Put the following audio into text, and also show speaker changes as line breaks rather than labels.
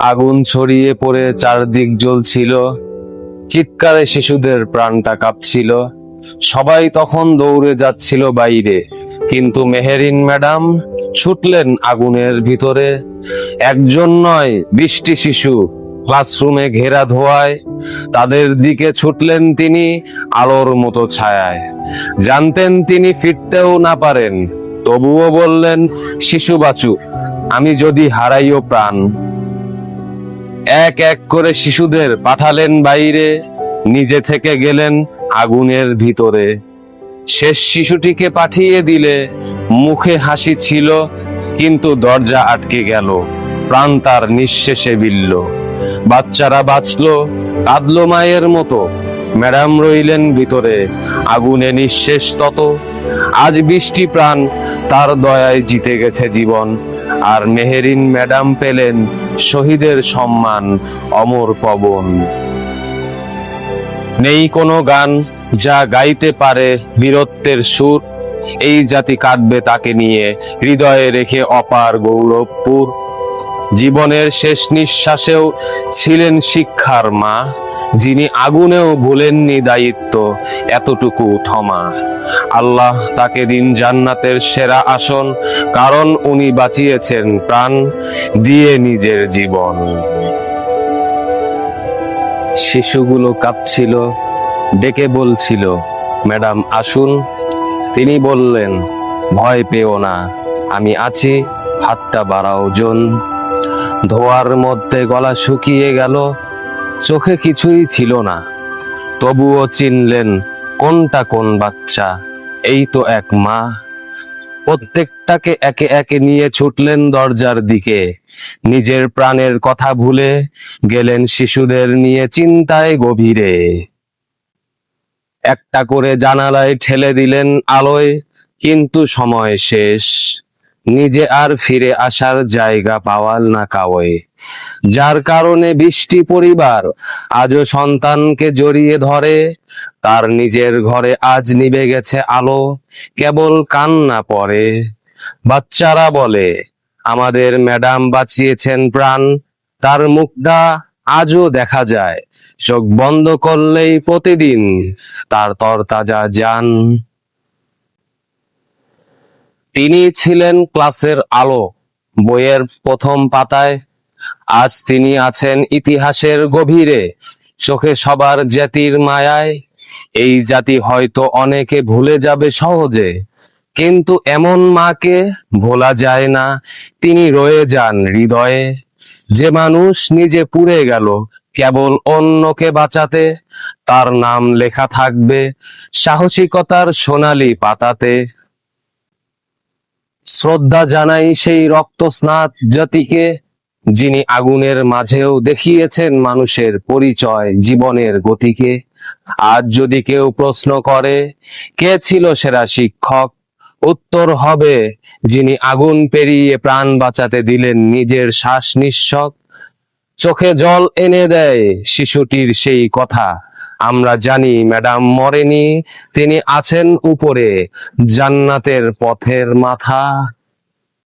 আগুন ছড়িয়ে পড়ে চারদিক জ্বলছিল। চিৎকারে শিশুদের প্রাণটা কাঁপছিল। সবাই তখন দৌড়ে যাচ্ছিল বাইরে। কিন্তু মেহেরিন ম্যাডাম ছুটলেন আগুনের ভিতরে। একজন নয় বৃষ্টি শিশু ক্লাসরুমে ঘেরা ধোয়ায় তাদের দিকে ছুটলেন তিনি আলোর মতো ছায়ায়। জানতেন তিনি ফিরতেও না পারেন। তবুও বললেন, শিশু বাচু আমি যদি হারাইও প্রাণ, এক এক করে শিশুদের পাঠালেন বাইরে, নিজে থেকে গেলেন আগুনের ভিতরে। শেষ শিশুটিকে পাঠিয়ে দিলে মুখে হাসি ছিল, কিন্তু দরজা আটকে গেল, প্রাণ তার নিঃশেষে বিলল। বাচ্চারা বাঁচল, কাঁদলো মায়ের মতো। ম্যাডাম রইলেন ভিতরে, আগুনে নিঃশেষ তত। আজ বৃষ্টি প্রাণ, তার দয়ায় জিতে গেছে জীবন। আর মেহেরিন ম্যাডাম পেলেন শহীদের সম্মান, অমর পবন। নেই কোনো গান যা গাইতে পারে বীরত্বের সুর, এই জাতি কাঁদবে তাকে নিয়ে, হৃদয়ে রেখে অপার গৌরবপুর। জীবনের শেষ নিঃশ্বাসেও ছিলেন শিক্ষার মা। যিনি আগুনেও ভুলেননি দায়িত্ব, এতটুকু থমা আল্লাহ তাকে দিন জান্নাতের সেরা আসন, কারণ উনি বাঁচিয়েছেন প্রাণ, দিয়ে নিজের জীবন। শিশুগুলো কাঁপছিল ডেকে বলছিল, ম্যাডাম, আসুন। তিনি বললেন, ভয় পেও না, আমি আছি, হাতটা বাড়াও, জন। ধোয়ার মধ্যে গলা শুকিয়ে গেল চোখে কিছুই ছিল না। তবুও চিনলেন, কোনটা কোন বাচ্চা? এই তো এক মা। প্রত্যেকটাকে একে একে নিয়ে ছুটলেন দরজার দিকে। নিজের প্রাণের কথা ভুলে গেলেন শিশুদের নিয়ে চিন্তায় গভীরে। একটা করে জানালায় ঠেলে দিলেন আলোয়, কিন্তু সময় শেষ। নিজে আর ফিরে আসার জায়গা পাওয়াল না কাওয়ে। যার কারণে বৃষ্টি পরিবার আজও সন্তানকে জড়িয়ে ধরে। তার নিজের ঘরে আজ নিভে গেছে আলো, কেবল কান্না পড়ে বাচ্চারা বলে, আমাদের ম্যাডাম বাঁচিয়েছেন প্রাণ, তার মুখটা আজও দেখা যায়। চোখ বন্ধ করলেই প্রতিদিন তার তরতাজা যান। তিনি ছিলেন ক্লাসের আলো, বইয়ের প্রথম পাতায় আজ তিনি আছেন ইতিহাসের গভীরে, চোখে সবার জাতির মায়ায়। এই জাতি হয়তো অনেকে ভুলে যাবে সহজে, কিন্তু এমন মাকে ভোলা যায় না, তিনি রয়ে যান হৃদয়ে। যে মানুষ নিজে পুড়ে গেল, কেবল অন্যকে বাঁচাতে, তার নাম লেখা থাকবে সাহসিকতার সোনালী পাতাতে। শ্রদ্ধা জানাই সেই রক্ত স্নাত জাতিকে যিনি আগুনের মাঝেও দেখিয়েছেন মানুষের পরিচয় জীবনের গতিকে। আজ যদি কেউ প্রশ্ন করে, কে ছিল সেরা শিক্ষক? উত্তর হবে, যিনি আগুন পেরিয়ে প্রাণ বাঁচাতে দিলেন নিজের শ্বাস নিঃশ্বক চোখে জল এনে দেয় শিশুটির সেই কথা। আমরা জানি ম্যাডাম মরেনি, তিনি আছেন উপরে, জান্নাতের পথের মাথা।